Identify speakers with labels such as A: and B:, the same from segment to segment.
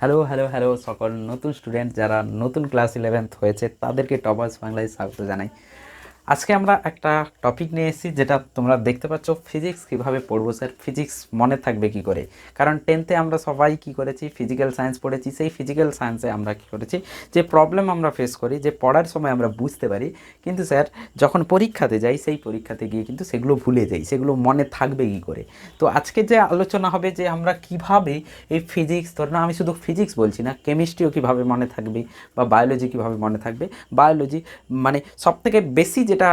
A: Hello hello hello, সকল নতুন student যারা নতুন ক্লাস ইলেভেন্থ হয়েছে, তাদেরকে টপার্স বাংলায় স্বাগত জানাই। আজকে আমরা একটা টপিক নিয়ে এসেছি যেটা তোমরা দেখতে পাচ্ছ ফিজিক্স কীভাবে পড়ব স্যার ফিজিক্স মনে থাকবে কি করে? কারণ টেন্থে আমরা সবাই কি করেছি? ফিজিক্যাল সায়েন্স পড়েছি। সেই ফিজিক্যাল সায়েন্সে আমরা কি করেছি? যে প্রবলেম আমরা ফেস করি, যে পড়ার সময় আমরা বুঝতে পারি, কিন্তু স্যার যখন পরীক্ষাতে যাই, সেই পরীক্ষাতে গিয়ে কিন্তু সেগুলো ভুলে যাই। সেগুলো মনে থাকবে কি করে? তো আজকে যে আলোচনা হবে যে আমরা কীভাবে এই ফিজিক্স ধর না আমি শুধু ফিজিক্স বলছি না কেমিস্ট্রিও কীভাবে মনে থাকবে বা বায়োলজি কীভাবে মনে থাকবে? বায়োলজি মানে সবথেকে বেশি যেটা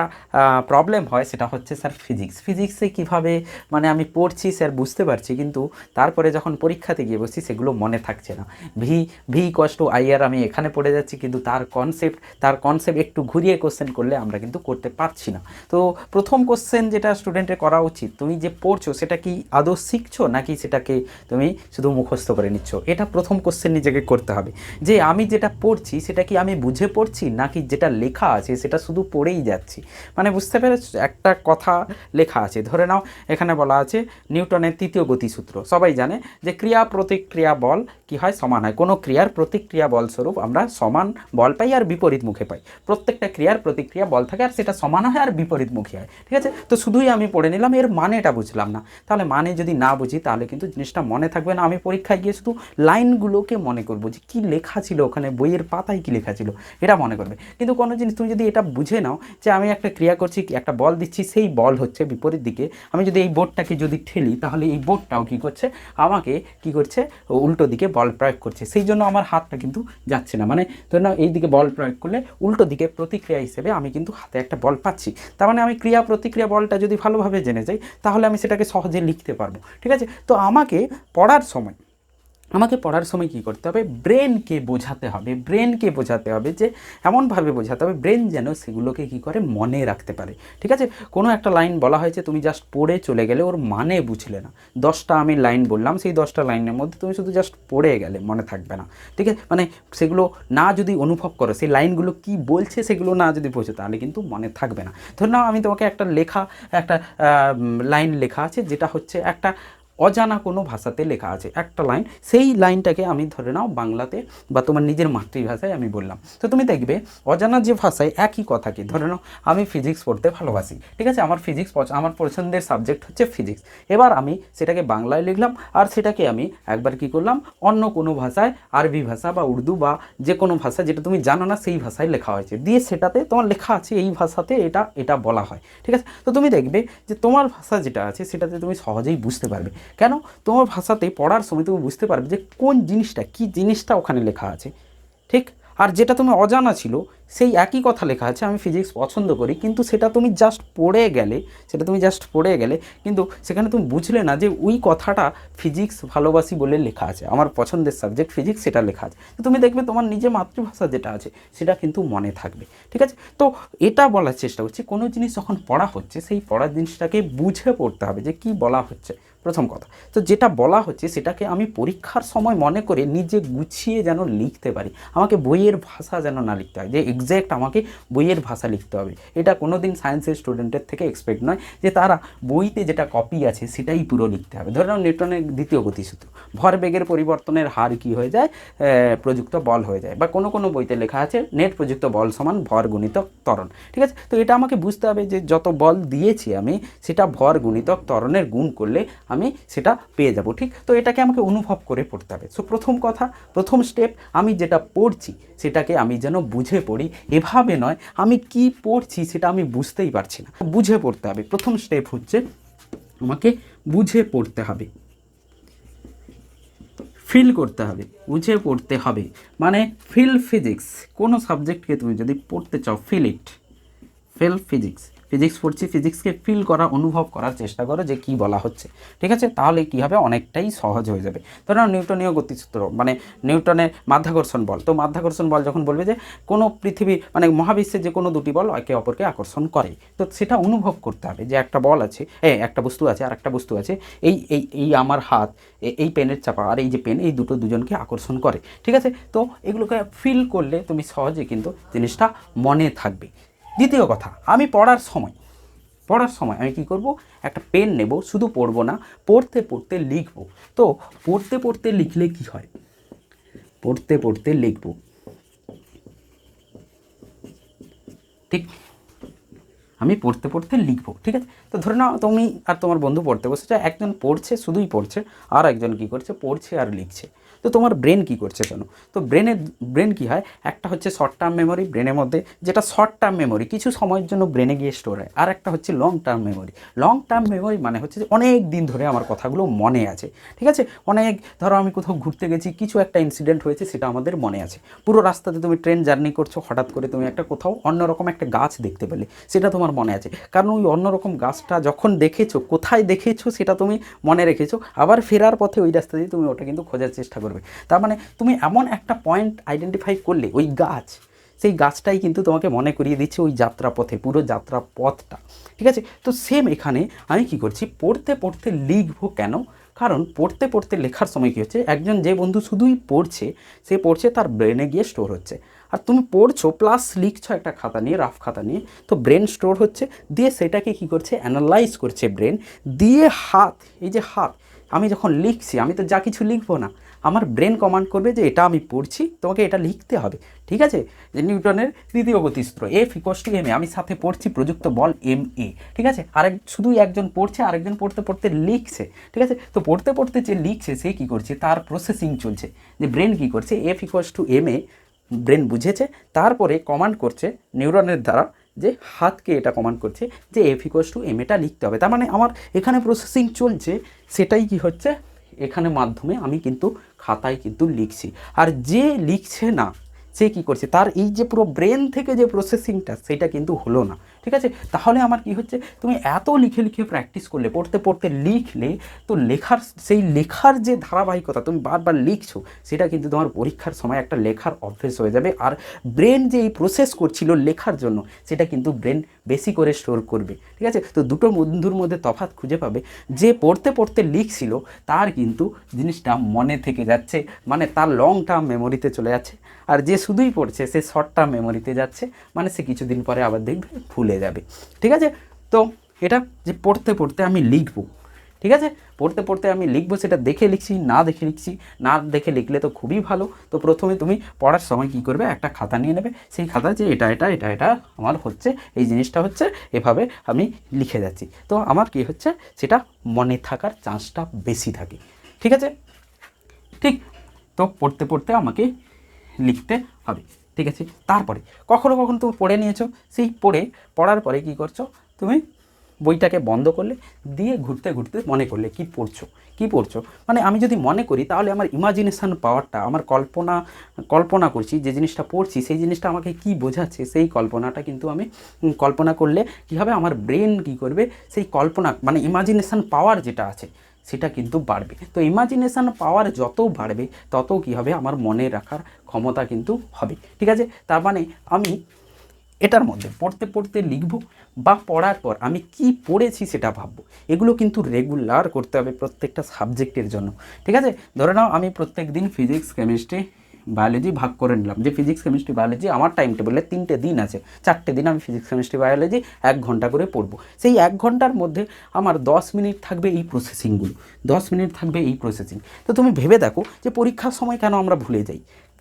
A: প্রবলেম হয় সেটা হচ্ছে স্যার ফিজিক্স ফিজিক্সে কীভাবে মানে আমি পড়ছি স্যার বুঝতে পারছি, কিন্তু তারপরে যখন পরীক্ষাতে গিয়ে বসছি সেগুলো মনে থাকছে না। ভি ভি কষ্ট আইআর আমি এখানে পড়ে যাচ্ছি, কিন্তু তার কনসেপ্ট তার কনসেপ্ট একটু ঘুরিয়ে কোশ্চেন করলে আমরা কিন্তু করতে পারছি না। তো প্রথম কোশ্চেন যেটা স্টুডেন্টের করা উচিত, তুমি যে পড়ছো সেটা কি আদৌ শিখছো, নাকি সেটাকে তুমি শুধু মুখস্থ করে নিচ্ছ? এটা প্রথম কোশ্চেন নিজেকে করতে হবে। যে আমি যেটা পড়ছি সেটা কি আমি বুঝে পড়ছি, নাকি যেটা লেখা আছে সেটা শুধু পড়েই যাচ্ছি? মানে বুঝতে পেরেছ, একটা কথা লেখা আছে। ধরে নাও, এখানে বলা আছে, নিউটনের তৃতীয় গতিসূত্র। সবাই জানে যে ক্রিয়া প্রতিক্রিয়া বল কি হয়? সমান হয়। কোনো ক্রিয়ার প্রতিক্রিয়া বল স্বরূপ আমরা সমান বল পাই আর বিপরীত মুখে পাই। প্রত্যেকটা ক্রিয়ার প্রতিক্রিয়া বল থাকে আর সেটা সমান হয় আর বিপরীতমুখী হয়। ঠিক আছে? তো শুধুই আমি পড়ে নিলাম, এর মানেটা বুঝলাম না। তাহলে মানে যদি না বুঝি, তাহলে কিন্তু জিনিসটা মনে থাকবে না। আমি পরীক্ষায় গিয়ে শুধু লাইনগুলোকে মনে করব যে কী লেখা ছিল ওখানে, বইয়ের পাতায় কী লেখা ছিল, এটা মনে করবে। কিন্তু কোনো জিনিস তুমি যদি এটা বুঝে নাও যে আমি একটা ক্রিয়া করছি, একটা বল দিচ্ছি, সেই বল হচ্ছে বিপরীত দিকে। আমি যদি এই বোর্ডটাকে যদি ঠেলি, তাহলে এই বোর্ডটাও কী করছে? আমাকে কি করছে? উল্টো দিকে বল প্রয়োগ করছে। সেই জন্য আমার হাতটা কিন্তু যাচ্ছে না। মানে ধরে নাও, এই দিকে বল প্রয়োগ করলে উল্টো দিকে প্রতিক্রিয়া হিসেবে আমি কিন্তু হাতে একটা বল পাচ্ছি। তার মানে আমি ক্রিয়া প্রতিক্রিয়া বলটা যদি ভালোভাবে জেনে যাই, তাহলে আমি সেটাকে সহজে লিখতে পারব। ঠিক আছে? তো আমাকে পড়ার সময় আমাকে পড়ার সময় কী করতে হবে? ব্রেনকে বোঝাতে হবে। ব্রেনকে বোঝাতে হবে যে, এমনভাবে বোঝাতে হবে ব্রেন যেন সেগুলোকে কী করে? মনে রাখতে পারে। ঠিক আছে? কোনো একটা লাইন বলা হয়েছে তুমি জাস্ট পড়ে চলে গেলে ওর মানে বুঝলে না। দশটা আমি লাইন বললাম, সেই দশটা লাইনের মধ্যে তুমি শুধু জাস্ট পড়ে গেলে মনে থাকবে না। ঠিক আছে? মানে সেগুলো না যদি অনুভব করো, সেই লাইনগুলো কি বলছে সেগুলো না যদি বোঝো, তাহলে কিন্তু মনে থাকবে না। ধরে নাও আমি তোমাকে একটা লেখা, একটা লাইন লেখা আছে, যেটা হচ্ছে একটা অজানা কোনো ভাষাতে লেখা আছে, একটা লাইন, সেই লাইনটাকে আমি ধরে নাও বাংলাতে বা তোমার নিজের মাতৃভাষায় আমি বললাম। তো তুমি দেখবে অজানা যে ভাষায় একই কথা কথাকে, ধরে নাও আমি ফিজিক্স পড়তে ভালোবাসি, ঠিক আছে? আমার ফিজিক্স আমার পছন্দের সাবজেক্ট হচ্ছে ফিজিক্স এবার আমি সেটাকে বাংলায় লিখলাম আর সেটাকে আমি একবার কি করলাম, অন্য কোনো ভাষায়, আরবি ভাষা বা উর্দু বা যে কোনো ভাষা যেটা তুমি জানো না, সেই ভাষায় লেখা হয়েছে। দিয়ে সেটাতে তোমার লেখা আছে, এই ভাষাতে এটা এটা বলা হয়, ঠিক আছে? তো তুমি দেখবে যে তোমার ভাষা যেটা আছে, সেটাতে তুমি সহজেই বুঝতে পারবে। কেন? তোমার ভাষাতে পড়ার সময় তুমি বুঝতে পারবে যে কোন জিনিসটা, কি জিনিসটা ওখানে লেখা আছে। ঠিক? আর যেটা তুমি অজানা ছিল, সেই একই কথা লেখা আছে, আমি ফিজিক্স পছন্দ করি, কিন্তু সেটা তুমি জাস্ট পড়ে গেলে, সেটা তুমি জাস্ট পড়ে গেলে, কিন্তু সেখানে তুমি বুঝলে না যে ওই কথাটা ফিজিক্স ভালোবাসি বলে লেখা আছে, আমার পছন্দের সাবজেক্ট ফিজিক্স সেটা লেখা আছে। তুমি দেখবে তোমার নিজের মাতৃভাষা যেটা আছে, সেটা কিন্তু মনে থাকবে। ঠিক আছে? তো এটা বলার চেষ্টা করছি, কোনো জিনিস যখন পড়া হচ্ছে, সেই পড়ার জিনিসটাকে বুঝে পড়তে হবে যে কি বলা হচ্ছে। প্রথম কথা। তো যেটা বলা হচ্ছে সেটাকে আমি পরীক্ষার সময় মনে করে নিজে গুছিয়ে যেন লিখতে পারি। আমাকে বইয়ের ভাষা যেন না লিখতে হয়, যে এক্স্যাক্ট আমাকে বইয়ের ভাষা লিখতে হবে। এটা কোনো দিন সায়েন্সের স্টুডেন্টের থেকে এক্সপেক্ট নয় যে তারা বইতে যেটা কপি আছে সেটাই পুরো লিখতে হবে। ধরে নাও নিউটনের দ্বিতীয় গতিসূত্র। ভরবেগের পরিবর্তনের হার কি হয়ে যায়? প্রযুক্ত বল হয়ে যায়। বা কোনো কোনো বইতে লেখা আছে নেট প্রযুক্ত বল সমান ভর গুণিতক ত্বরণ। ঠিক আছে? তো এটা আমাকে বুঝতে হবে যে যত বল দিয়েছি আমি, সেটা ভর গুণিতক ত্বরণের গুণ করলে আমি সেটা পেয়ে যাব, ঠিক? তো এটাকে আমাকে অনুভব করে পড়তে হবে। সো প্রথম কথা, প্রথম স্টেপ আমি যেটা পড়ছি, সেটাকে আমি যেন বুঝে পড়ি। এভাবে নয়, আমি কি পড়ছি সেটা আমি বুঝতেই পারছি না। বুঝে পড়তে হবে। প্রথম স্টেপ হচ্ছে, আমাকে বুঝে পড়তে হবে। ফিল করতে হবে, বুঝে পড়তে হবে। মানে ফিল ফিজিক্স কোনো সাবজেক্টকে তুমি যদি পড়তে চাও feel it feel physics physics পড়ছি ফিজিক্সকে ফিল করা, অনুভব করার চেষ্টা করো যে কি বলা হচ্ছে। ঠিক আছে? তাহলে কি হবে? অনেকটাই সহজ হয়ে যাবে। ধরো নিউটনীয় গতিসূত্র মানে নিউটনের মাধ্যাকর্ষণ বল। তো মাধ্যাকর্ষণ বল যখন বলবে যে কোনো পৃথিবী মানে মহাবিশ্বের যে কোনো দুটি বল একে অপরকে আকর্ষণ করে, তো সেটা অনুভব করতে হবে যে একটা বল আছে, এ, একটা বস্তু আছে আর একটা বস্তু আছে, এই এই এই আমার হাত এই পেনের চাপা, আর এই যে পেন, এই দুটো দুজনকে আকর্ষণ করে। ঠিক আছে? তো এগুলোকে ফিল করলে তুমি সহজে কিন্তু জিনিসটা মনে থাকবে। দ্বিতীয় কথা, আমি পড়ার সময় পড়ার সময় আমি কি করব? একটা পেন নেব, শুধু পড়ব না, পড়তে পড়তে লিখব। তো পড়তে পড়তে লিখলে কি হয়? পড়তে পড়তে লিখব। ঠিক? আমি পড়তে পড়তে লিখব, ঠিক আছে? তো ধরে নাও, তুমি আর তোমার বন্ধু পড়তে বসেছে, একজন পড়ছে, শুধুই পড়ছে, আর একজন কি করছে? পড়ছে আর লিখছে। তো তোমার ব্রেন কি করছে শোনো? তো ব্রেনের ব্রেন কি হয়? একটা হচ্ছে শর্ট টার্ম মেমোরি ব্রেনের মধ্যে যেটা শর্ট টার্ম মেমোরি কিছু সময়ের জন্য ব্রেনে গিয়ে স্টোর হয়। আর একটা হচ্ছে long term memory long term memory মানে হচ্ছে যে অনেক দিন ধরে আমার কথাগুলো মনে আছে। ঠিক আছে? অনেক, ধরো আমি কোথাও ঘুরতে গেছি, কিছু একটা ইনসিডেন্ট হয়েছে, সেটা আমাদের মনে আছে। পুরো রাস্তাতে তুমি ট্রেন জার্নি করছ, হঠাৎ করে তুমি একটা কোথাও অন্যরকম একটা গাছ দেখতে পেলে, সেটা তোমার মনে আছে। কারণ ওই অন্যরকম গাছটা যখন দেখেছ, কোথায় দেখেছ, সেটা তুমি মনে রেখেছো। আবার ফেরার পথে ওই রাস্তা দিয়ে তুমি ওটা কিন্তু খোঁজার চেষ্টা করবে। তার মানে তুমি এমন একটা পয়েন্ট আইডেন্টিফাই করলে ওই গাছ, সেই গাছটাই কিন্তু তোমাকে মনে করিয়ে দিচ্ছে ওই যাত্রা পথে পুরো যাত্রা পথটা ঠিক আছে? তো সেম এখানে আমি কি করছি? পড়তে পড়তে লিখব কেন? কারণ পড়তে পড়তে লেখার সময় কী হচ্ছে? একজন যে বন্ধু শুধুই পড়ছে, সে পড়ছে তার ব্রেনে গিয়ে স্টোর হচ্ছে। আর তুমি পড়ছো প্লাস লিখছো একটা খাতা নিয়ে রাফ খাতা নিয়ে, তো ব্রেন স্টোর হচ্ছে, দিয়ে সেটাকে কি করছে? অ্যানালাইজ করছে ব্রেন দিয়ে হাত, এই যে হাত, আমি যখন লিখছি, আমি তো যা কিছু লিখব না আমার ব্রেন কমান্ড করবে যে এটা আমি পড়ছি, তোমাকে এটা লিখতে হবে। ঠিক আছে? যে নিউটনের তৃতীয় গতিসূত্র F equals to M A আমি সাথে পড়ছি প্রযুক্ত বল এম এ ঠিক আছে? আরেক, শুধুই একজন পড়ছে, আরেকজন পড়তে পড়তে লিখছে। ঠিক আছে? তো পড়তে পড়তে যে লিখছে, সে কী করছে? তার প্রসেসিং চলছে। যে ব্রেন কী করছে? F equals to M A brain বুঝেছে, তারপরে কমান্ড করছে নিউরনের দ্বারা যে হাতকে এটা কমান্ড করছে যে এফ ইকোয়াস টু এম এটা লিখতে হবে। তার মানে আমার এখানে প্রসেসিং চলছে, সেটাই কি হচ্ছে? এখানে মাধ্যমে আমি কিন্তু খাতায় কিন্তু লিখছে। আর যে লিখছে না, সে কী করছে? তার এই যে পুরো ব্রেন থেকে যে প্রসেসিংটা সেটা কিন্তু হলো না। ঠিক আছে? তাহলে আমার কি হচ্ছে? তুমি এত লিখে লিখে প্র্যাকটিস করলে, পড়তে পড়তে লিখলে তো লেখার সেই লেখার যে ধারাবাহিকতা তুমি বারবার লিখছো, সেটা কিন্তু তোমার পরীক্ষার সময় একটা লেখার অভ্যেস হয়ে যাবে। আর ব্রেন যে এই প্রসেস করছিল লেখার জন্য, সেটা কিন্তু ব্রেন বেশি করে স্টোর করবে। ঠিক আছে? তো দুটো বন্ধুর মধ্যে তফাৎ খুঁজে পাবে। যে পড়তে পড়তে লিখছিল, তার কিন্তু জিনিসটা মনে থেকে যাচ্ছে মানে তার লং টার্ম মেমোরিতে চলে যাচ্ছে। আর যে শুধুই পড়ছে, সে শর্ট টার্ম মেমোরিতে যাচ্ছে মানে সে কিছুদিন পরে আবার দেখবে ভুলে যাবে। ঠিক আছে? তো এটা যে পড়তে পড়তে আমি লিখব। ঠিক আছে? পড়তে পড়তে আমি লিখব, সেটা দেখে লিখছি, না দেখে লিখছি, না দেখে লিখলে তো খুবই ভালো। তো প্রথমে তুমি পড়ার সময় কি করবে? একটা খাতা নিয়ে নেবে। সেই খাতা যে এটা এটা এটা এটা আমার হচ্ছে, এই জিনিসটা হচ্ছে, এভাবে আমি লিখে যাচ্ছি। তো আমার কি হচ্ছে? সেটা মনে থাকার চান্সটা বেশি থাকে। ঠিক আছে? ঠিক? তো পড়তে পড়তে আমাকে লিখতে হবে। ঠিক আছে? তারপরে, কখনো কখনো তুমি পড়ে নিয়েছো, সেই পড়ে পড়ার পরে কি করছ? তুমি বইটাকে বন্ধ করলে, দিয়ে ঘুরতে ঘুরতে মনে করলে, কি পড়ছো? কি পড়ছো? মানে আমি যদি মনে করি, তাহলে আমার ইমাজিনেশান পাওয়ারটা আমার কল্পনা কল্পনা করছি, যে জিনিসটা পড়ছি, সেই জিনিসটা আমাকে কি বোঝাচ্ছে, সেই কল্পনাটা কিন্তু আমি কল্পনা করলে কী হবে আমার ব্রেন কি করবে, সেই কল্পনা মানে ইমাজিনেশান পাওয়ার যেটা আছে সেটা কিন্তু বাড়বে। তো ইমাজিনেশান পাওয়ার যত বাড়বে, তত কি হবে? আমার মনে রাখার ক্ষমতা কিন্তু হবে। ঠিক আছে? তার মানে আমি এটার মধ্যে পড়তে পড়তে লিখব বা পড়ার পর আমি কি পড়েছি সেটা ভাববো। এগুলো কিন্তু রেগুলার করতে হবে প্রত্যেকটা সাবজেক্টের জন্য। ঠিক আছে? ধরে নাও আমি প্রত্যেক দিন ফিজিক্স কেমিস্ট্রি বায়োলজি ভাগ করে নিলাম। যে ফিজিক্স কেমিস্ট্রি বায়োলজি আমার টাইম টেবিলে তিনটে দিন আছে। চারটে দিন আমি ফিজিক্স কেমিস্ট্রি বায়োলজি এক ঘণ্টা করে পড়ব। সেই এক ঘণ্টার মধ্যে আমার দশ মিনিট থাকবে এই প্রসেসিংগুলো দশ মিনিট থাকবে এই প্রসেসিং তো তুমি ভেবে দেখো যে পরীক্ষার সময় কেন আমরা ভুলে যাই?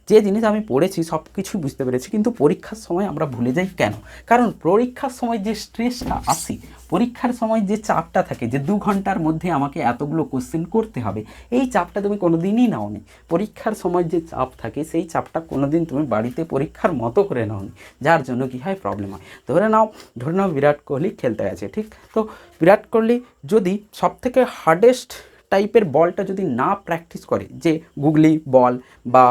A: যে জিনিস আমি পড়েছি সব কিছুই বুঝতে পেরেছি, কিন্তু পরীক্ষার সময় আমরা ভুলে যাই কেন? কারণ পরীক্ষার সময় যে স্ট্রেসটা আসে, পরীক্ষার সময় যে চাপটা থাকে, যে দু ঘণ্টার মধ্যে আমাকে এতগুলো কোশ্চেন করতে হবে, এই চাপটা তুমি কোনো দিনই নাওনি। পরীক্ষার সময় যে চাপ থাকে, সেই চাপটা কোনো দিন তুমি বাড়িতে পরীক্ষার মতো করে নাওনি, যার জন্য কী হয় প্রবলেম হয়। ধরে নাও ধরে নাও বিরাট কোহলি খেলতে আছে ঠিক? তো বিরাট কোহলি যদি সবথেকে হার্ডেস্ট টাইপের বলটা যদি না প্র্যাকটিস করে যে গুগলি বল বা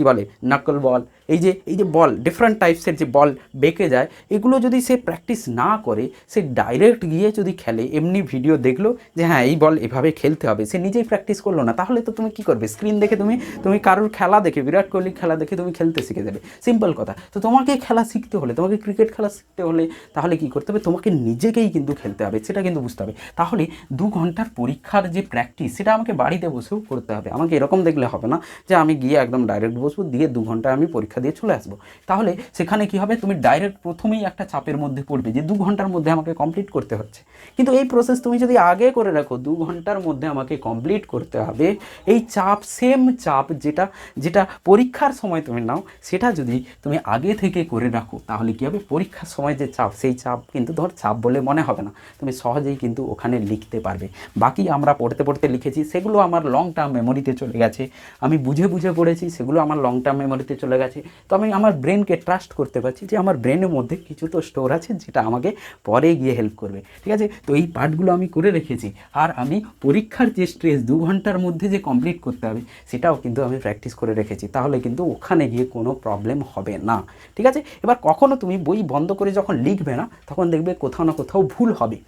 A: কি বলে নাকল বল এই যে এই যে বল ডিফারেন্ট টাইপসের যে বল বেঁকে যায়, এগুলো যদি সে প্র্যাকটিস না করে, সে ডাইরেক্ট গিয়ে যদি খেলে, এমনি ভিডিও দেখল যে হ্যাঁ এই বল এভাবে খেলতে হবে, সে নিজেই প্র্যাকটিস করল না, তাহলে তো তুমি কি করবে? স্ক্রিন দেখে তুমি তুমি কারোর খেলা দেখে, বিরাট কোহলির খেলা দেখে তুমি খেলতে শিখে যাবে। সিম্পল কথা। তো তোমাকে খেলা শিখতে হলে, তোমাকে ক্রিকেট খেলা শিখতে হলে, তাহলে কি করতে হবে? তোমাকে নিজেকেই কিন্তু খেলতে হবে, সেটা কিন্তু বুঝতে হবে। তাহলে দু ঘণ্টার পরীক্ষার যে প্র্যাকটিস সেটা আমাকে বাড়িতে বসেও করতে হবে। আমাকে এরকম দেখলে হবে না যে আমি গিয়ে একদম ডাইরেক্ট
B: বসবো, দিয়ে দু ঘণ্টা আমি পরীক্ষা দিয়ে চলে আসব। তাহলে সেখানে কি হবে? তুমি ডাইরেক্ট প্রথমেই একটা চাপের মধ্যে পড়বে যে দু ঘণ্টার মধ্যে আমাকে কমপ্লিট করতে হচ্ছে। কিন্তু এই প্রসেস তুমি যদি আগে করে রাখো, দু ঘণ্টার মধ্যে আমাকে কমপ্লিট করতে হবে। এই চাপ সেম চাপ যেটা যেটা পরীক্ষার সময় তুমি নাও, সেটা যদি তুমি আগে থেকে করে রাখো, তাহলে কী হবে? পরীক্ষার সময় যে চাপ, সেই চাপ কিন্তু ধর চাপ বলে মনে হবে না। তুমি সহজেই কিন্তু ওখানে লিখতে পারবে। বাকি আমরা পড়তে পড়তে লিখেছি, সেগুলো আমার লং টার্ম মেমোরিতে চলে গেছে। আমি বুঝে বুঝে পড়েছি, সেগুলো আমার লং টার্ম মেমোরিতে চলে গেছে। তো আমি আমার ব্রেনকে ট্রাস্ট করতে পারছি যে আমার ব্রেনের মধ্যে কিছু তো স্টোর আছে যেটা আমাকে পরে গিয়ে হেল্প করবে। ঠিক আছে? তো এই পার্টগুলো আমি করে রেখেছি। আর আমি পরীক্ষার যে স্ট্রেস দু ঘণ্টার মধ্যে যে কমপ্লিট করতে হবে, সেটাও কিন্তু আমি প্র্যাকটিস করে রেখেছি। তাহলে কিন্তু ওখানে গিয়ে কোনো প্রবলেম হবে না। ঠিক আছে? এবার কখনো তুমি বই বন্ধ করে যখন লিখবে না, তখন দেখবে কোথাও না কোথাও ভুল হবে।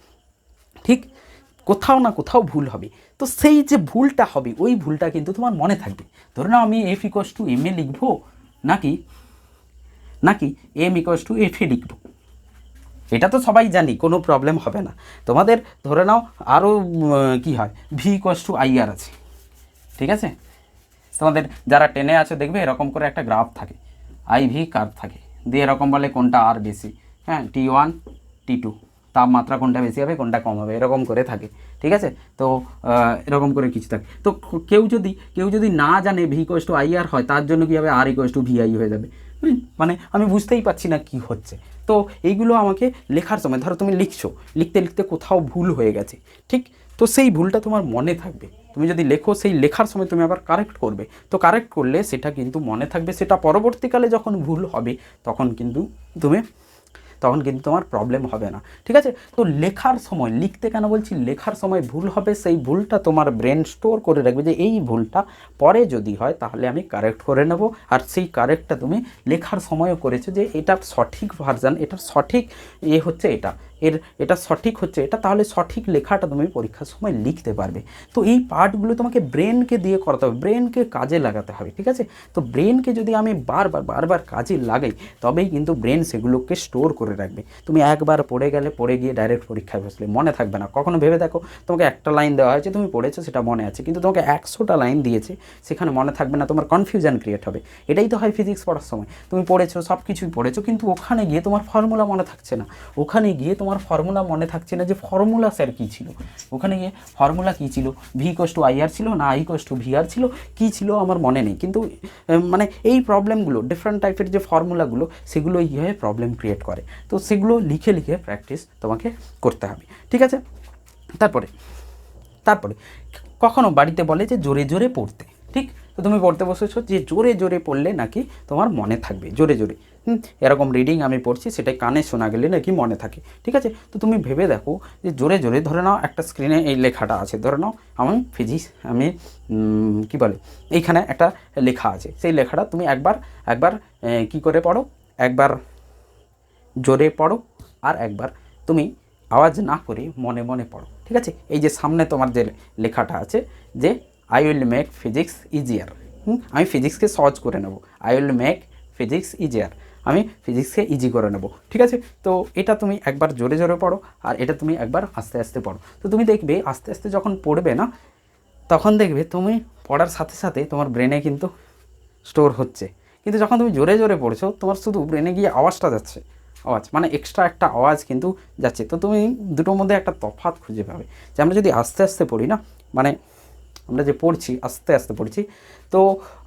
B: ঠিক? কোথাও না কোথাও ভুল হবে। তো সেই যে ভুলটা হবে, ওই ভুলটা কিন্তু তোমার মনে থাকবে। ধরে নাও আমি F equals to M A লিখব, নাকি? নাকি? M equals to F A লিখব। এটা তো সবাই জানি, কোনো প্রবলেম হবে না। তোমাদের ধরে নাও আরও কি হয়? V equals to I R আছে। ঠিক আছে? তোমাদের যারা টেনে আছে, দেখবে এরকম করে একটা গ্রাফ থাকে। আই ভি কার্ভ থাকে। দিয়ে এরকম বলে কোনটা আর বেশি? হ্যাঁ টি ওয়ান টি টু তাপমাত্রা কোনটা বেশি হবে, কোনটা কম হবে, এরকম করে থাকে, ঠিক আছে? তো এরকম করে কিছু থাকে। তো কেউ যদি কেউ যদি না জানে V equals to I R হয়, তার জন্য কী হবে? R equals to V I হয়ে যাবে। মানে আমি বুঝতেই পারছি না কি হচ্ছে। তো এইগুলো আমাকে লেখার সময়, ধরো তুমি লিখছো, লিখতে লিখতে কোথাও ভুল হয়ে গেছে, ঠিক? তো সেই ভুলটা তোমার মনে থাকবে। তুমি যদি লেখো, সেই লেখার সময় তুমি আবার কারেক্ট করবে। তো কারেক্ট করলে সেটা কিন্তু মনে থাকবে। সেটা পরবর্তীকালে যখন ভুল হবে, তখন কিন্তু তুমি তখন কিন্তু তোমার প্রবলেম হবে না। ঠিক আছে? তো লেখার সময়, লিখতে কেন বলছি? লেখার সময় ভুল হবে, সেই ভুলটা তোমার ব্রেন স্টোর করে রাখবে যে এই ভুলটা পরে যদি হয়, তাহলে আমি কারেক্ট করে নেব। আর সেই কারেক্টটা তুমি লেখার সময়ও করেছ যে এটা সঠিক ভার্জান এটার সঠিক এ হচ্ছে এটা। এর, এটা সঠিক হচ্ছে, এটা তাহলে সঠিক লেখাটা তুমি পরীক্ষার সময় লিখতে পারবে। তো এই পার্টগুলো তোমাকে ব্রেনকে দিয়ে করাতে হবে, ব্রেনকে কাজে লাগাতে হবে, ঠিক আছে? তো ব্রেনকে যদি আমি বারবার বারবার কাজে লাগাই, তবেই কিন্তু ব্রেন সেগুলোকে স্টোর করে রাখবে। তুমি একবার পড়ে গেলে, পড়ে গিয়ে ডাইরেক্ট পরীক্ষায় বসলে মনে থাকবে না। কখনো ভেবে দেখো, তোমাকে একটা লাইন দেওয়া হয়েছে, তুমি পড়েছো, সেটা মনে আছে, কিন্তু তোমাকে একশোটা লাইন দিয়েছে, সেখানে মনে থাকবে না, তোমার কনফিউশন ক্রিয়েট হবে। এটাই তো হয় ফিজিক্স পড়ার সময়। তুমি পড়েছো সব কিছুই পড়েছো, কিন্তু ওখানে গিয়ে তোমার ফর্মুলা মনে থাকছে না। ওখানে গিয়ে তোমার ফর্মুলা মনে থাকছে না যে ফর্মুলা স্যার কী ছিল। ওখানে গিয়ে ফর্মুলা কী ছিল? V equals to I R ছিল না I equals to V R ছিল? কী ছিল আমার মনে নেই। কিন্তু মানে এই প্রবলেমগুলো ডিফারেন্ট টাইপের যে ফর্মুলাগুলো সেগুলো কীভাবে প্রবলেম ক্রিয়েট করে। তো সেগুলো লিখে লিখে প্র্যাকটিস তোমাকে করতে হবে। ঠিক আছে? তারপরে তারপরে, কখনো বাড়িতে বলে যে জোরে জোরে পড়তে। ঠিক? তো তুমি পড়তে বসেছো যে জোরে জোরে পড়লে নাকি তোমার মনে থাকবে, জোরে জোরে। হুম, এরকম রিডিং আমি পড়ছি, সেটাই কানে শোনা গেলে নাকি মনে থাকে। ঠিক আছে? তো তুমি ভেবে দেখো যে জোরে জোরে ধরে নাও, একটা স্ক্রিনে এই লেখাটা আছে। ধরে নাও, আমি ফিজিক্স আমি কি বলে, এইখানে একটা লেখা আছে। সেই লেখাটা তুমি একবার একবার কি করে পড়ো? একবার জোরে পড়ো আর একবার তুমি আওয়াজ না করে মনে মনে পড়ো। ঠিক আছে? এই যে সামনে তোমার যে লেখাটা আছে যে I will make physics easier হুম, আমি ফিজিক্সকে সহজ করে নেব। I will make physics easier আমি ফিজিক্সকে ইজি করে নেব, ঠিক আছে? তো এটা তুমি একবার জোরে জোরে পড়ো আর এটা তুমি একবার আস্তে আস্তে পড়ো। তো তুমি দেখবে আস্তে আস্তে যখন পড়বে না, তখন দেখবে তুমি পড়ার সাথে সাথে তোমার ব্রেনে কিন্তু স্টোর হচ্ছে। কিন্তু যখন তুমি জোরে জোরে পড়ছো, তোমার শুধু ব্রেনে গিয়ে আওয়াজটা যাচ্ছে, আওয়াজ মানে এক্সট্রা একটা আওয়াজ কিন্তু যাচ্ছে। তো তুমি দুটোর মধ্যে একটা তফাৎ খুঁজে পাবে যে আমরা যদি আস্তে আস্তে পড়ি না মানে আমরা যে পড়ছি, আস্তে আস্তে পড়ছি, তো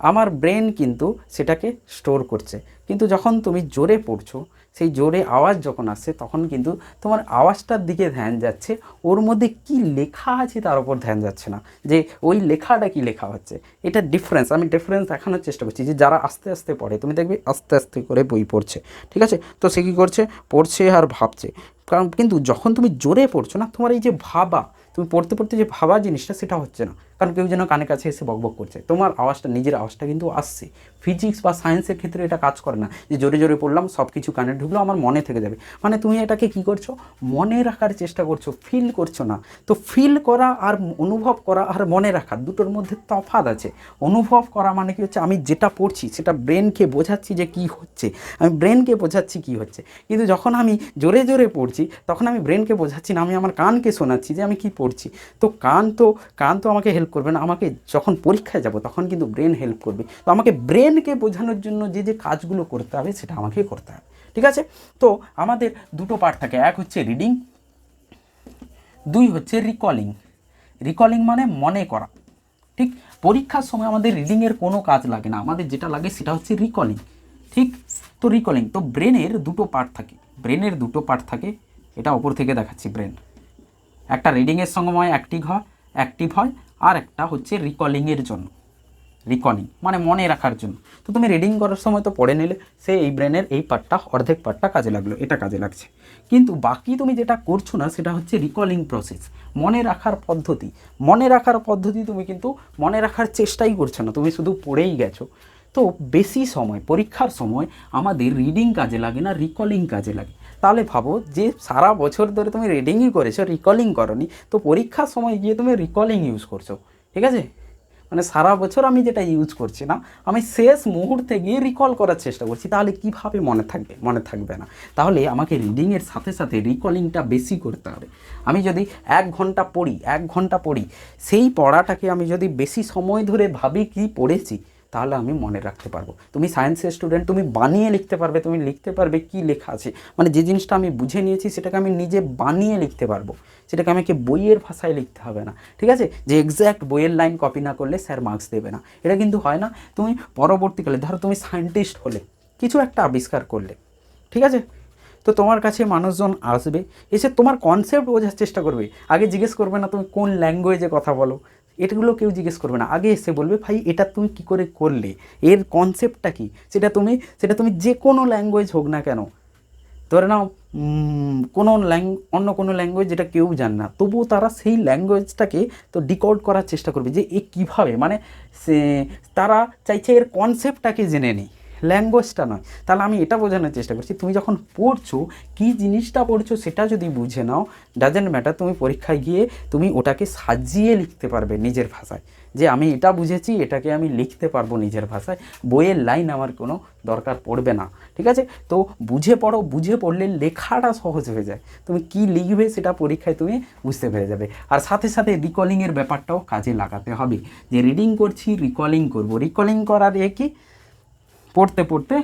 B: আমার ব্রেন কিন্তু সেটাকে স্টোর করছে। কিন্তু যখন তুমি জোরে পড়ছো, সেই জোরে আওয়াজ যখন আসছে, তখন কিন্তু তোমার আওয়াজটার দিকে ধ্যান যাচ্ছে। ওর মধ্যে কি লেখা আছে তার উপর ধ্যান যাচ্ছে না। যে ওই লেখাটা কি লেখা হচ্ছে? এটা ডিফারেন্স আমি ডিফারেন্স দেখানোর চেষ্টা করছি যে যারা আস্তে আস্তে পড়ে, তুমি দেখবে আস্তে আস্তে করে বই পড়ছে, ঠিক আছে? তো সে কী করছে? পড়ছে আর ভাবছে। কারণ কিন্তু যখন তুমি জোরে পড়ছো না, তোমার এই যে ভাবা, তুমি পড়তে পড়তে যে ভাবা জিনিসটা, সেটা হচ্ছে না। কারণ কেউ যেন কানে কাছে এসে বকবক করছে। তোমার আওয়াজটা, নিজের আওয়াজটা কিন্তু আসছে। ফিজিক্স বা সায়েন্সের ক্ষেত্রে এটা কাজ করে না। যে জোরে জোরে পড়লাম সব কিছু কানে ঢুকলো, আমার মনে থেকে যাবে। মানে তুমি এটাকে কি করছ? মনে রাখার চেষ্টা করছ ফিল করছ না। তো ফিল করা আর অনুভব করা আর মনে রাখা দুটোর মধ্যে তফাৎ আছে। অনুভব করা মানে কি হচ্ছে? আমি যেটা পড়ছি, সেটা ব্রেনকে বোঝাচ্ছি যে কি হচ্ছে। আমি ব্রেনকে বোঝাচ্ছি কি হচ্ছে। কিন্তু যখন আমি জোরে জোরে পড়ছি, তখন আমি ব্রেনকে বোঝাচ্ছি না, আমি আমার কানকে শোনাচ্ছি যে আমি কি পড়ছি। তো কান তো কান তো আমাকে হেল্প হেল্প করবে না, আমাকে যখন পরীক্ষায় যাব তখন কিন্তু ব্রেন হেল্প করবে। তো আমাকে ব্রেনকে বোঝানোর জন্য যে যে কাজগুলো করতে হবে সেটা আমাকে করতে হবে। ঠিক আছে? তো আমাদের দুটো পার্ট থাকে, এক হচ্ছে রিডিং দুই হচ্ছে রিকলিং রিকলিং মানে মনে করা। ঠিক? পরীক্ষার সময় আমাদের রিডিংয়ের কোনো কাজ লাগে না, আমাদের যেটা লাগে সেটা হচ্ছে রিকলিং ঠিক? তো রিকলিং তো ব্রেনের দুটো পার্ট থাকে। ব্রেনের দুটো পার্ট থাকে, এটা ওপর থেকে দেখাচ্ছি ব্রেন একটা রিডিংয়ের সময় অ্যাক্টিভ হয় অ্যাক্টিভ হয় আর একটা হচ্ছে রিকলিংয়ের জন্য। রিকলিং মানে মনে রাখার জন্য। তো তুমি রিডিং করার সময় তো পড়ে নিলে, সে এই ব্রেনের এই পার্টটা অর্ধেক পার্টটা কাজে লাগল, এটা কাজে লাগছে। কিন্তু বাকি তুমি যেটা করছ না, সেটা হচ্ছে রিকলিং প্রসেস মনে রাখার পদ্ধতি। মনে রাখার পদ্ধতি তুমি কিন্তু মনে রাখার চেষ্টাই করছ না, তুমি শুধু পড়েই গেছো। তো বেশি সময়, পরীক্ষার সময় আমাদের রিডিং কাজে লাগে না রিকলিং কাজে লাগে। তাহলে ভাবো যে সারা বছর ধরে তুমি রিডিংই করেছ রিকলিং করনি, তো পরীক্ষার সময় গিয়ে তুমি রিকলিং ইউজ করছ, ঠিক আছে? মানে সারা বছর আমি যেটা ইউজ করছি না, আমি শেষ মুহূর্তে গিয়ে রিকল করার চেষ্টা করছি, তাহলে কীভাবে মনে থাকবে মনে থাকবে না? তাহলে আমাকে রিডিংয়ের সাথে সাথে রিকলিংটা বেশি করতে হবে। আমি যদি এক ঘণ্টা পড়ি, এক ঘণ্টা পড়ি, সেই পড়াটাকে আমি যদি বেশি সময় ধরে ভাবি কি পড়েছি তাহলে আমি মনে রাখতে পারব। তুমি সায়েন্সের স্টুডেন্ট তুমি বানিয়ে লিখতে পারবে, তুমি লিখতে পারবে কি লেখা আছে। মানে যে জিনিসটা আমি বুঝে নিয়েছি, সেটাকে আমি নিজে বানিয়ে লিখতে পারব। সেটাকে আমাকে বইয়ের ভাষায় লিখতে হবে না। ঠিক আছে? যে এক্স্যাক্ট বইয়ের লাইন কপি না করলে স্যার মার্কস দেবে না। এটা কিন্তু হয় না। তুমি পরবর্তীকালে, ধরো তুমি সায়েন্টিস্ট হলে, কিছু একটা আবিষ্কার করলে। ঠিক আছে? তো তোমার কাছে মানুষজন আসবে, এসে তোমার কনসেপ্ট বোঝার চেষ্টা করবে। আগে জিজ্ঞেস করবে না তুমি কোন ল্যাঙ্গুয়েজে কথা বলো। এটাগুলো কেউ জিজ্ঞেস করবে না। আগে এসে বলবে, ভাই, এটা তুমি কি করে করলে? এর কনসেপ্টটা কি? সেটা তুমি সেটা তুমি যে কোনো ল্যাঙ্গুয়েজ হোক না কেন, ধরে নাও কোনো ল্যাং অন্য কোনো ল্যাঙ্গুয়েজ যেটা কেউ জান না, তবুও তারা সেই ল্যাঙ্গুয়েজটাকে তো ডিকোড করার চেষ্টা করবে যে এ কীভাবে মানে সে, তারা চাইছে এর কনসেপ্টটাকে জেনে নিই। ল্যাঙ্গুয়েজটা নয়। তাহলে আমি এটা বোঝানোর চেষ্টা করছি, তুমি যখন পড়ছো, কী জিনিসটা পড়ছো সেটা যদি বুঝে নাও ডাজেন্ট ম্যাটার তুমি পরীক্ষায় গিয়ে তুমি ওটাকে সাজিয়ে লিখতে পারবে নিজের ভাষায়। যে আমি এটা বুঝেছি, এটাকে আমি লিখতে পারব নিজের ভাষায়। বইয়ের লাইন আমার কোনো দরকার পড়বে না, ঠিক আছে? তো বুঝে পড়ো, বুঝে পড়লে লেখাটা সহজ হয়ে যায়। তুমি কি লিখবে সেটা পরীক্ষায় তুমি বুঝতে পেরে যাবে। আর সাথে সাথে রিকলিংয়ের ব্যাপারটাও কাজে লাগাতে হবে। যে রিডিং করছি রিকলিং করব। রিকলিং করার এ কি? পড়তে পড়তে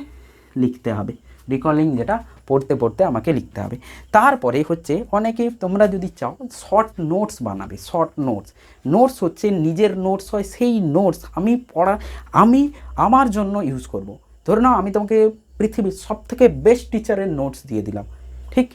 B: লিখতে হবে। রিকলিং যেটা, পড়তে পড়তে আমাকে লিখতে হবে। তারপরে হচ্ছে অনেকে তোমরা যদি চাও শর্ট নোটস বানাবে শর্ট নোটস নোটস হচ্ছে নিজের নোটস হয়, সেই নোটস আমি পড়া, আমি আমার জন্য ইউজ করব। ধরে নাও আমি তোমাকে পৃথিবীর সব থেকে বেস্ট টিচারের নোটস দিয়ে দিলাম, ঠিক?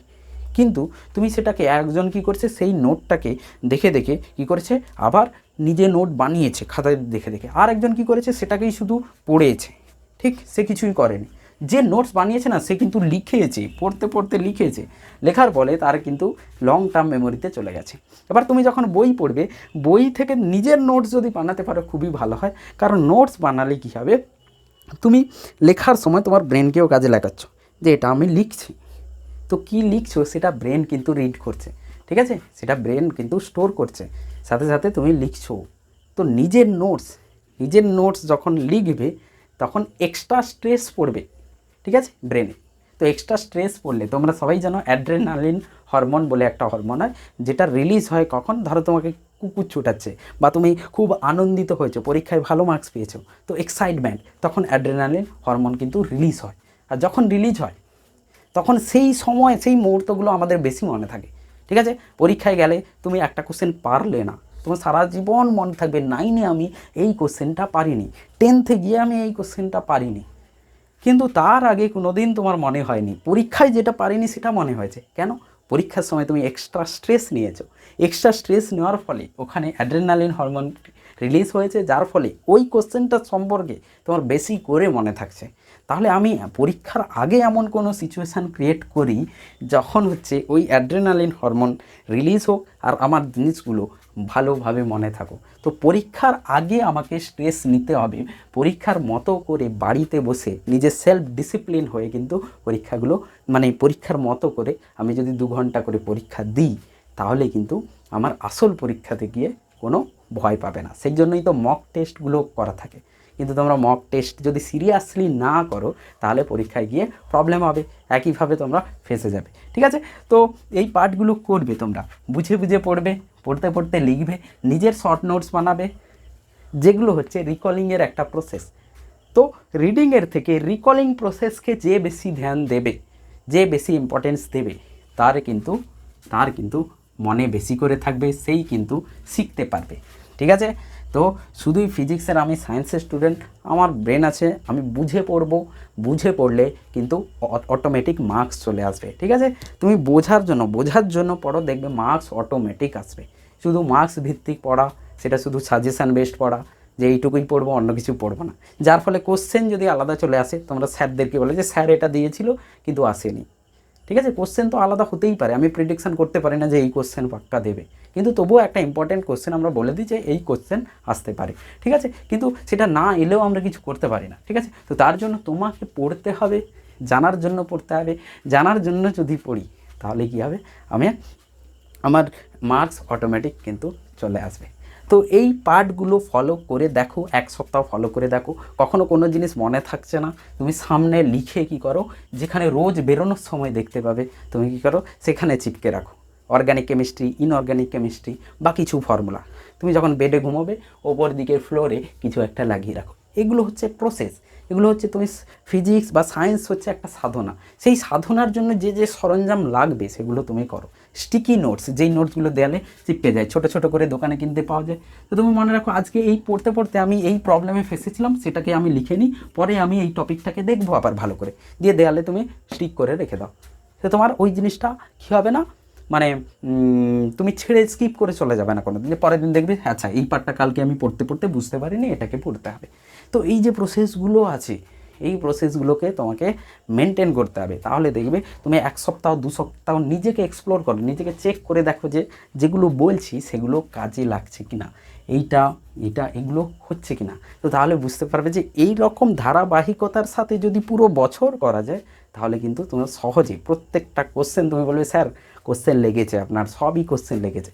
B: কিন্তু তুমি সেটাকে একজন কি করছে, সেই নোটটাকে দেখে দেখে কি করেছে, আবার নিজে নোট বানিয়েছে, খাতায় দেখে দেখে। আর একজন কি করেছে, সেটাকেই শুধু পড়েছে। ঠিক সে কিছুই করেনি। যে নোটস বানিয়েছে না, সে কিন্তু লিখেছে, পড়তে পড়তে লিখেছে। লেখার ফলে তার কিন্তু লং টার্ম মেমোরিতে চলে গেছে। এবার তুমি যখন বই পড়বে, বই থেকে নিজের নোটস যদি বানাতে পারো, খুবই ভালো হয়। কারণ নোটস বানালে কী হবে? তুমি লেখার সময় তোমার ব্রেনকেও কাজে লাগাচ্ছ যে এটা আমি লিখছি। তো কি লিখছো সেটা ব্রেন কিন্তু রিড করছে। ঠিক আছে? সেটা ব্রেন কিন্তু স্টোর করছে। সাথে সাথে তুমি লিখছো। তো নিজের নোটস নিজের নোটস যখন লিখবে তখন এক্সট্রা স্ট্রেস পড়বে, ঠিক আছে? ব্রেনে তো এক্সট্রা স্ট্রেস পড়লে তোমরা সবাই জানো অ্যাড্রেনালিন হরমোন বলে একটা হরমোন হয়, যেটা রিলিজ হয় কখন? ধরো তোমাকে কুকুর ছুটাচ্ছে বা তুমি খুব আনন্দিত হয়েছো, পরীক্ষায় ভালো মার্কস পেয়েছ, তো এক্সাইটমেন্ট তখন অ্যাড্রেনালিন হরমোন কিন্তু রিলিজ হয়। আর যখন রিলিজ হয়, তখন সেই সময়, সেই মুহূর্তগুলো আমাদের বেশি মনে থাকে, ঠিক আছে? পরীক্ষায় গেলে তুমি একটা কোশ্চেন পারলে না তোমার সারা জীবন মনে থাকবে, নাইনে আমি এই কোশ্চেনটা পারিনি। টেন্থে গিয়ে আমি এই কোশ্চেনটা পারিনি। কিন্তু তার আগে কোনো দিন তোমার মনে হয়নি। পরীক্ষায় যেটা পারিনি সেটা মনে হয়েছে। কেন? পরীক্ষার সময় তুমি এক্সট্রা স্ট্রেস নিয়েছো। এক্সট্রা স্ট্রেস নেওয়ার ফলে ওখানে অ্যাড্রেনালিন হরমোন রিলিজ হয়েছে, যার ফলে ওই কোশ্চেনটা সম্পর্কে তোমার বেশি করে মনে থাকছে। তাহলে আমি পরীক্ষার আগে এমন কোনো সিচুয়েশান ক্রিয়েট করি যখন হচ্ছে ওই অ্যাড্রেনালিন হরমোন রিলিজ হোক আর আমার জিনিসগুলো ভালোভাবে মনে থাকো তো পরীক্ষার আগে আমাকে স্ট্রেস নিতে হবে। পরীক্ষার মতো করে বাড়িতে বসে নিজের সেলফ ডিসিপ্লিন হয়ে কিন্তু পরীক্ষাগুলো মানে পরীক্ষার মতো করে আমি যদি দু ঘণ্টা করে পরীক্ষা দিই, তাহলে কিন্তু আমার আসল পরীক্ষাতে গিয়ে কোনো ভয় পাবে না। সেই জন্যই তো মক টেস্টগুলো করা থাকে। কিন্তু তোমরা মক টেস্ট যদি সিরিয়াসলি না করো, তাহলে পরীক্ষায় গিয়ে প্রবলেম হবে, একইভাবে তোমরা ফেসে যাবে, ঠিক আছে? তো এই পার্টগুলো করবে তোমরা, বুঝে বুঝে পড়বে, পড়তে পড়তে লিখবে, নিজের শর্ট নোটস বানাবে, যেগুলো হচ্ছে রিকলিংয়ের একটা প্রসেস তো রিডিংয়ের থেকে রিকলিং প্রসেসকে যে বেশি ধ্যান দেবে, যে বেশি ইম্পর্টেন্স দেবে, তার কিন্তু তার কিন্তু মনে বেশি করে থাকবে, সেই কিন্তু শিখতে পারবে। ঠিক আছে? তো শুধুই ফিজিক্সের আমি সায়েন্সের স্টুডেন্ট আমার ব্রেন আছে, আমি বুঝে পড়ব, বুঝে পড়লে কিন্তু অটোমেটিক মার্কস চলে আসবে, ঠিক আছে? তুমি বোঝার জন্য বোঝার জন্য পড়ো, দেখবে মার্কস অটোমেটিক আসবে। শুধু মার্কস ভিত্তিক পড়া, সেটা শুধু সাজেশান বেসড পড়া, যে এইটুকুই পড়ব, অন্য কিছু পড়ব না। যার ফলে কোশ্চেন যদি আলাদা চলে আসে, তোমরা স্যারদেরকে বলে যে, স্যার এটা দিয়েছিল, কিন্তু আসেনি। ঠিক আছে? কোশ্চেন তো আলাদা হতেই পারে। আমি প্রিডিকশন করতে পারি না যে এই কোশ্চেন পাক্কা দেবে। কিন্তু তবুও একটা ইম্পর্টেন্ট কোশ্চেন আমরা বলে দিই যে এই কোশ্চেন আসতে পারে। ঠিক আছে? কিন্তু সেটা না এলেও আমরা কিছু করতে পারি না। ঠিক আছে? তো তার জন্য তোমাকে পড়তে হবে, জানার জন্য পড়তে হবে। জানার জন্য যদি পড়ি, তাহলে কী হবে? আমি আমার মার্কস অটোমেটিক কিন্তু চলে আসবে। তো এই পার্টগুলো ফলো করে দেখো, এক সপ্তাহ ফলো করে দেখো। কখনো কোনো জিনিস মনে থাকছে না। তুমি সামনে লিখে কি করো? যেখানে রোজ বেরোনোর সময় দেখতে পাবে, তুমি কি করো? সেখানে চিপকে রাখো। অর্গানিক কেমিস্ট্রি ইনঅর্গ্যানিক কেমিস্ট্রি বা কিছু ফর্মুলা তুমি যখন বেডে ঘুমোবে, ওপর দিকের ফ্লোরে কিছু একটা লাগিয়ে রাখো। এগুলো হচ্ছে প্রসেস এগুলো হচ্ছে তুমি ফিজিক্স বা সায়েন্স হচ্ছে একটা সাধনা। সেই সাধনার জন্য যে যে সরঞ্জাম লাগবে, সেগুলো তুমি করো। স্টিকি নোটস যেই নোটসগুলো দেয়ালে চিপকে যায়, ছোটো ছোটো করে দোকানে কিনতে পাওয়া যায়। তো তুমি মনে রাখো, আজকে এই পড়তে পড়তে আমি এই প্রবলেমে ফেসেছিলাম সেটাকে আমি লিখে নিই, পরে আমি এই টপিকটাকে দেখব আবার ভালো করে। দিয়ে দেয়ালে তুমি স্টিক করে রেখে দাও। তো তোমার ওই জিনিসটা কী হবে না মানে তুমি ছেড়ে স্কিপ করে চলে যাবে না কোনো দিন পরের দিন দেখবে আচ্ছা এই পার্টটা কালকে আমি পড়তে পড়তে বুঝতে পারিনি, এটাকে পড়তে হবে। তো এই যে প্রসেসগুলো আছে এই প্রসেসগুলোকে তোমাকে মেনটেন করতে হবে। তাহলে দেখবে তুমি এক সপ্তাহ, দু সপ্তাহ নিজেকে এক্সপ্লোর করো, নিজেকে চেক করে দেখো যে যেগুলো বলছি সেগুলো কাজে লাগছে কি না এইটা, এটা, এগুলো হচ্ছে কি না তো তাহলে বুঝতে পারবে যে এই রকম ধারাবাহিকতার সাথে যদি পুরো বছর করা যায়, তাহলে কিন্তু তোমার সহজে প্রত্যেকটা কোশ্চেন তুমি বলবে, স্যার কোশ্চেন লেগেছে আপনার, সবই কোশ্চেন লেগেছে।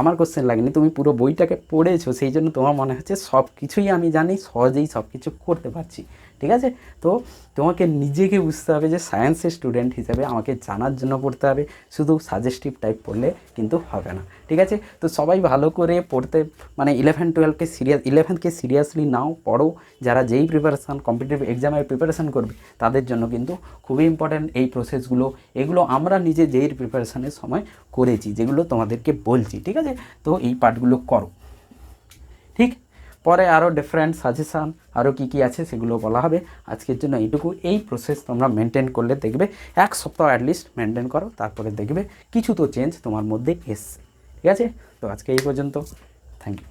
B: আমার কোশ্চেন লাগেনি, তুমি পুরো বইটাকে পড়েছো, সেই জন্য তোমার মনে হচ্ছে সব কিছুই আমি জানি, সহজেই সব কিছু করতে পারছি। ঠিক আছে? তো তোমাকে নিজেকে বুঝতে হবে যে সায়েন্সের স্টুডেন্ট হিসেবে আমাকে জানার জন্য পড়তে হবে। শুধু সাজেস্টিভ টাইপ পড়লে কিন্তু হবে না। ঠিক আছে? তো সবাই ভালো করে পড়তে মানে ইলেভেন টুয়েলভকে সিরিয়াস ইলেভেনকে সিরিয়াসলি নাও, পড়ো। যারা যেই প্রিপারেশান কম্পিটিটিভ এক্সামের প্রিপারেশান করবে, তাদের জন্য কিন্তু খুবই ইম্পর্ট্যান্ট এই প্রসেসগুলো এগুলো আমরা নিজে যেই প্রিপারেশানের সময় করেছি, যেগুলো তোমাদেরকে বলছি, ঠিক আছে? তো এই পার্টগুলো করো। পরে আরও ডিফারেন্ট সাজেশান আরও কী কী আছে সেগুলো বলা হবে। আজকের জন্য এইটুকু। এই প্রসেস তোমরা মেনটেন করলে দেখবে, এক সপ্তাহ অ্যাটলিস্ট মেনটেন করো, তারপরে দেখবে কিছু তো চেঞ্জ তোমার মধ্যে এসছে। ঠিক আছে? তো আজকে এই পর্যন্ত। Thank you